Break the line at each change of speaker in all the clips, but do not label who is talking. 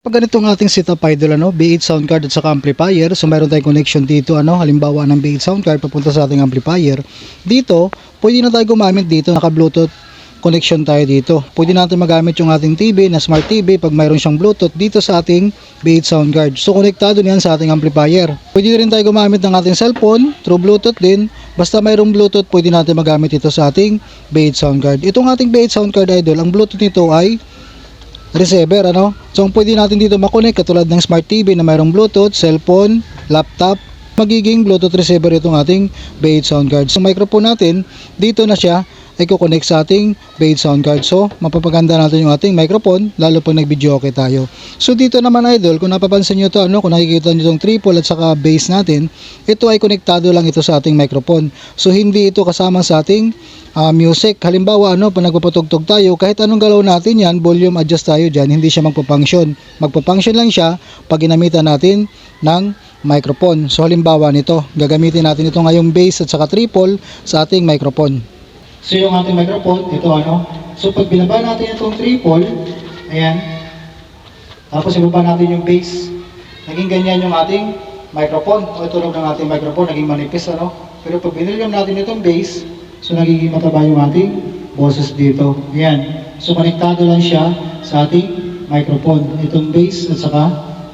Pag ganitong ating setup idol ano, B8 sound card at saka amplifier, so mayroon tayong connection dito ano, halimbawa ng B8 sound card papunta sa ating amplifier. Dito, pwede na tayo gumamit dito, naka Bluetooth connection tayo dito. Pwede natin magamit yung ating TV na smart TV pag mayroon siyang Bluetooth dito sa ating B8 sound card. So konektado niyan sa ating amplifier. Pwede rin tayo gumamit ng ating cellphone through Bluetooth din. Basta mayroong Bluetooth, pwede natin magamit ito sa ating B8 sound card. Itong ating B8 sound card idol, ang Bluetooth nito ay receiver ano. So ang pwede natin dito makonek katulad ng smart TV na mayroong Bluetooth, cellphone, laptop, magiging Bluetooth receiver itong ating B8 sound card. So microphone natin, dito na siya kukonek sa ating B8 sound card. So mapapaganda natin yung ating microphone lalo pag nag-video okay tayo. So dito naman idol, kung napapansin nyo to ano, kung nakikita nyo itong triple at saka bass natin, ito ay konektado lang ito sa ating microphone. So hindi ito kasama sa ating ah, music. Halimbawa, ano, pag nagpapatugtog tayo, kahit anong galaw natin yan, volume adjust tayo dyan, hindi siya magpapunction. Magpapunction lang siya pag ginamitan natin ng microphone. So, halimbawa nito, gagamitin natin ito ngayong bass at saka triple sa ating microphone. So, yung ating microphone, ito ano, so pag binaba natin itong triple, ayan, tapos ibaba natin yung bass, naging ganyan yung ating microphone. O ito lang ng ating microphone, naging manipis ano. Pero pag binilgam natin itong bass, so nagiging mataba yung ating boses dito. Ayan. So konektado lang siya sa ating microphone. Itong bass at saka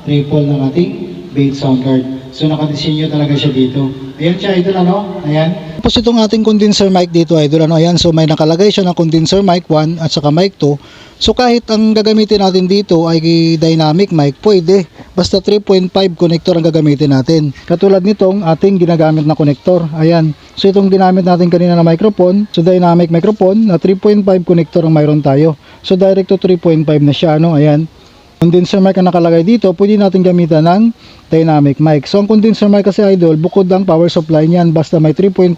triple ng ating bass sound card. So nakadesinyo talaga siya dito. Ayan siya, idol ano? Ayan. Tapos itong ating condenser mic dito, idol ano? Ayan, so may nakalagay siya ng condenser mic 1 at saka mic 2. So kahit ang gagamitin natin dito ay dynamic mic, pwede. Basta 3.5 connector ang gagamitin natin. Katulad nitong ating ginagamit na connector. Ayan. So itong ginamit natin kanina na microphone, so dynamic microphone na 3.5 connector ang mayroon tayo. So direct to 3.5 na siya, ano? Ayan. Condenser mic ang nakalagay dito, pwede natin gamitan ng dynamic mic. So ang condenser mic kasi idol, bukod ang power supply niyan, basta may 3.5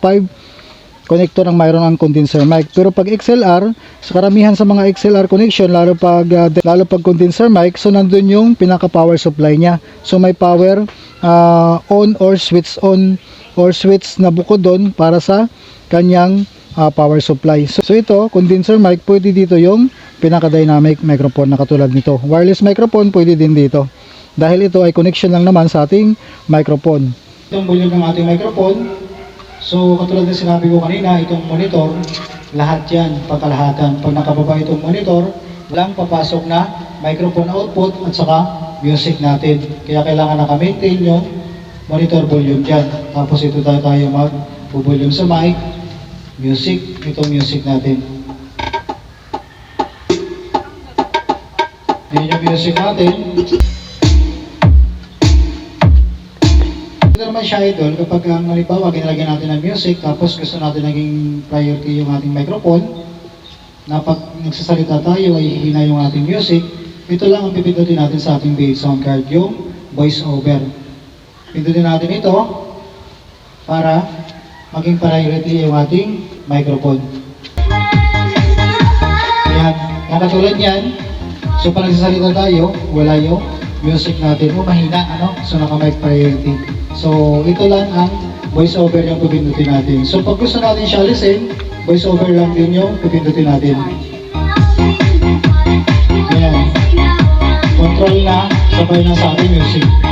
connector ang mayroon ang condenser mic. Pero pag XLR, sa karamihan sa mga XLR connection, lalo pag uh, lalo pag condenser mic, so nandun yung pinaka power supply niya. So may power uh, on or switch on or switch na bukod doon para sa kanyang uh, power supply. So, so ito, condenser mic, pwede dito yung pinaka dynamic microphone na katulad nito. Wireless microphone, pwede din dito. Dahil ito ay connection lang naman sa ating microphone. Itong volume ng ating microphone, So, katulad ng sinabi ko kanina, itong monitor, lahat yan, pagkalahatan. Pag nakababa itong monitor, walang papasok na microphone output at saka music natin. Kaya kailangan naka-maintain yung monitor volume dyan. Tapos ito tayo tayo mag-volume sa mic, music, itong music natin. Yan yung music natin. Ito naman siya idol, kapag ang halimbawa ginalagyan natin ng music, tapos gusto natin naging priority yung ating microphone, na pag nagsasalita tayo ay hihina yung ating music, ito lang ang pipindutin natin sa ating bass sound card, yung voice over. Pindutin natin ito para maging priority yung ating microphone. Ayan, yan katulad yan. So pag nagsasalita tayo, wala yung music natin. O mahina, ano? So naka-mic priority. So ito lang ang voice over yung pipindutin natin. So pag gusto natin siya listen, voice over lang din yung pipindutin natin. Ayan. Control na, sabay na sa ating music.